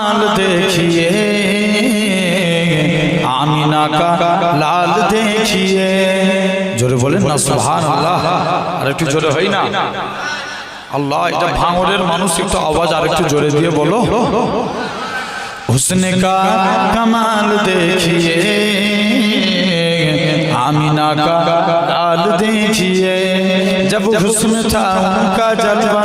लाल देखिए आमीना का लाल देखिए জোরে বলেন না সুবহান আল্লাহ আর একটু জোরে হয় না আল্লাহ এটা ভাঙরের মানুষ একটু আওয়াজ আর একটু জোরে দিয়ে বলো हुस्न का कमाल देखिए आमीना का लाल देखिए जब हुस्न था उनका जलवा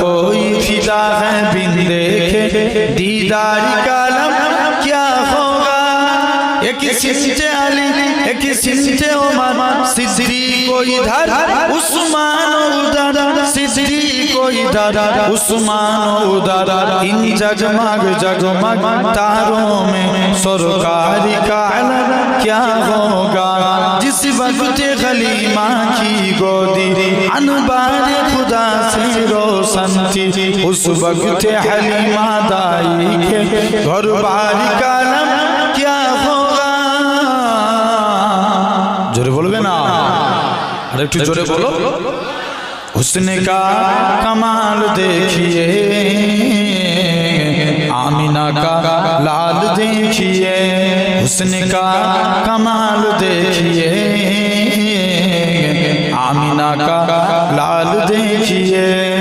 کوئی فیدا ہے بن دیکھے۔ دیداری کا کالم کیا ہوگا؟ ایک سمچ علی، ایک سمچ عمر۔ سدری کو ادھر عثمان ادھر سدری کو ادھر عثمان ادھر ان جگمگ جگمگ تاروں میں سرکاری کا کالم کیا ہوگا صفت غلیمہ کی گودی انبار خدا سے روسن تھی۔ اس وقت حلیمہ دائی کے گھر کا لم کیا ہوگا؟ جورے بولو بے نا ارے ایک جورے بولو۔ اس نے کہا، کمال دیکھئے آمینہ کا لال دیکھئے حسن کا کمال دیکھئے آمینہ کا لال دیکھئے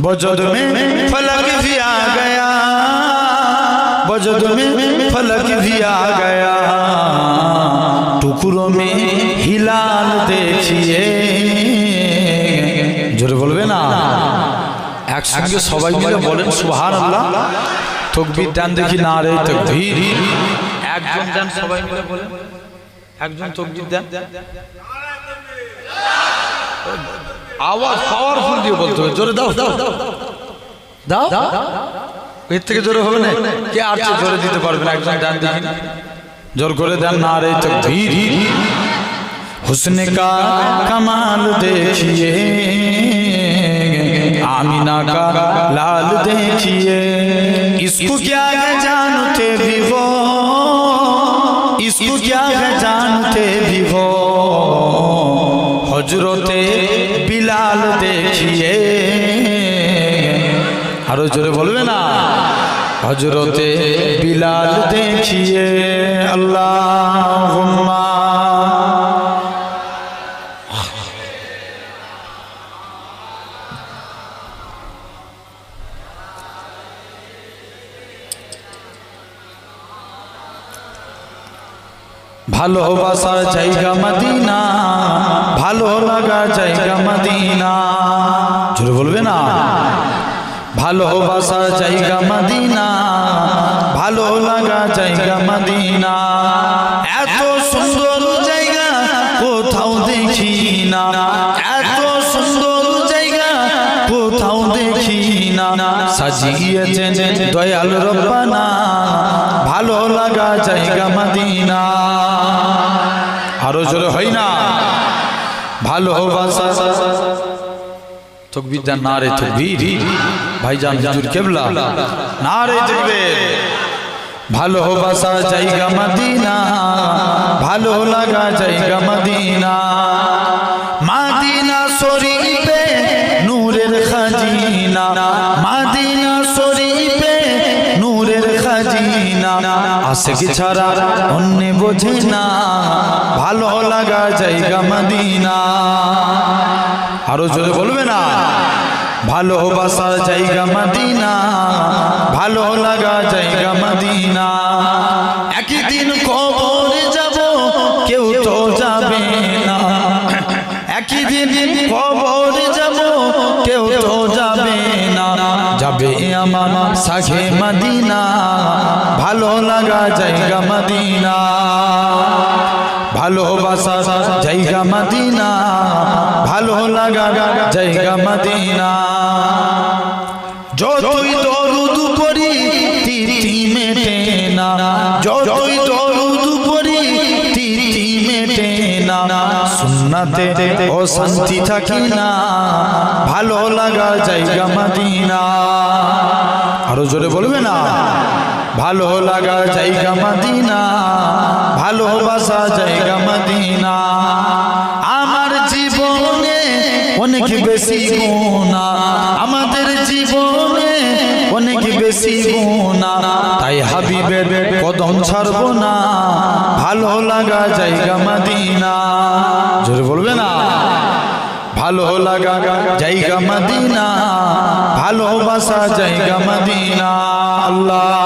वजद में फलक भी आ गया वजद में फलक भी आ गया टुकड़ों में हिलाल देखिए জোরে বলবে না একসঙ্গে সবাই মিলে বলেন সুহান আল্লাহ তকবির দেন দেখি না রে তকবির একজন দেন সবাই মিলে বলেন একজন তকবির দেন আওয়াজ পাওয়ারফুল দিয়ে বলতে হবে জোরে দাও দাও দাও দাও এর থেকে জোরে হবে না কে আর চেয়ে জোরে দিতে পারবে না একজন ডান দেখি জোর করে দেন না রে তো ধীর हुस्न का कमाल देखिए आमीना का लाल देखिए इसको क्या है जानते भी हो इसको क्या है जानते भी हो হজরতে বিলাল দেখিয়ে। আরও জোরে বলবে না? হজরতে বিলাল দেখিয়ে। ভালোবাসার জায়গা মদিনা, ভালো লাগা জায়গা মদিনা। জোরে বলবে না? ভালোবাসার জায়গা মদিনা, ভালো লাগা জায়গা মদিনা। এত সুন্দর জায়গা কোথাও দেখি না। সাজিয়েছেন দয়াল রব্বানা। ভালো লাগা জায়গা মদিনা। আরও জোরে হয় না। ভালোবাসা তকবির দেন না রে তকবির। ভাইজান হুজুর কেবলা। না রে ভালোবাসা জায়গা মদিনা। ভালো লাগা জায়গা মাদিনা। আশেক ছাড়া অন্য বোঝে না। ভালো লাগা জায়গা মদিনা। আরও জোরে বলবে না। ভালোবাসার জায়গা মদিনা। ভালো লাগা জায়গা মদিনা। একদিন কবরে যাব, কেউ তো যাবে না। একদিন কবরে যাব, কেউ তো যাবে না। যাবে আমার সাখে মদিনা। লাগা জায়গা মদিনা। ভালোবাসা জায়গা মদিনা। ভালো লাগা জায়গা মদিনা। যতই পড়ি, তিথি মেটে না। যতই দরুদ পড়ি, তিথি মেটে না। সুন্নাতে ও শান্তি থাকি না। ভালো লাগা জায়গা মাদিনা। আরও জোরে বলবে না? ভালো লাগা জায়গা মাদিনা ভালোবাসা জায়গা মাদিনা। আমার জীবনে অনেক বেশি গুণা, আমাদের জীবনে অনেক বেশি গুণা। তাই হাবিবের কদম ছাড়বো না, ভালো লাগা জায়গা লাগা জায়গা মদিনা ভালোবাসা জায়গা মদিনা। আল্লাহ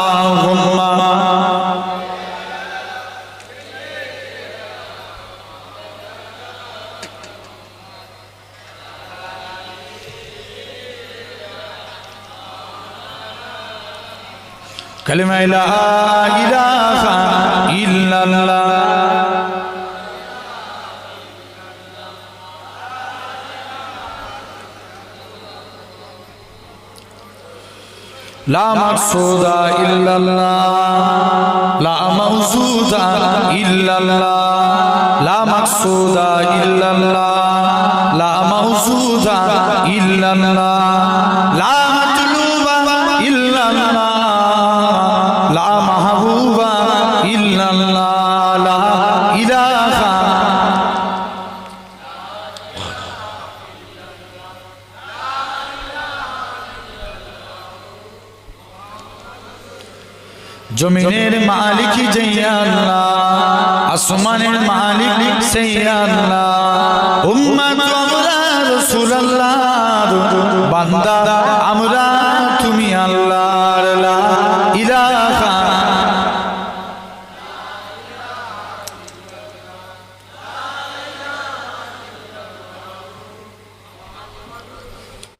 কালিমা ইলাহা ইলাহা ইল্লাল্লাহ। لا مقصود إلا الله لا موجود إلا الله لا مقصود إلا الله لا موجود إلا الله لا مطلوب إلا الله لا محبوب إلا الله জমিনের মালিক যেই আল্লাহ আসমানের মালিক সেই আল্লাহ। উম্মত আমরা রাসূলুল্লাহ। বান্দা আমরা তুমি আল্লাহ।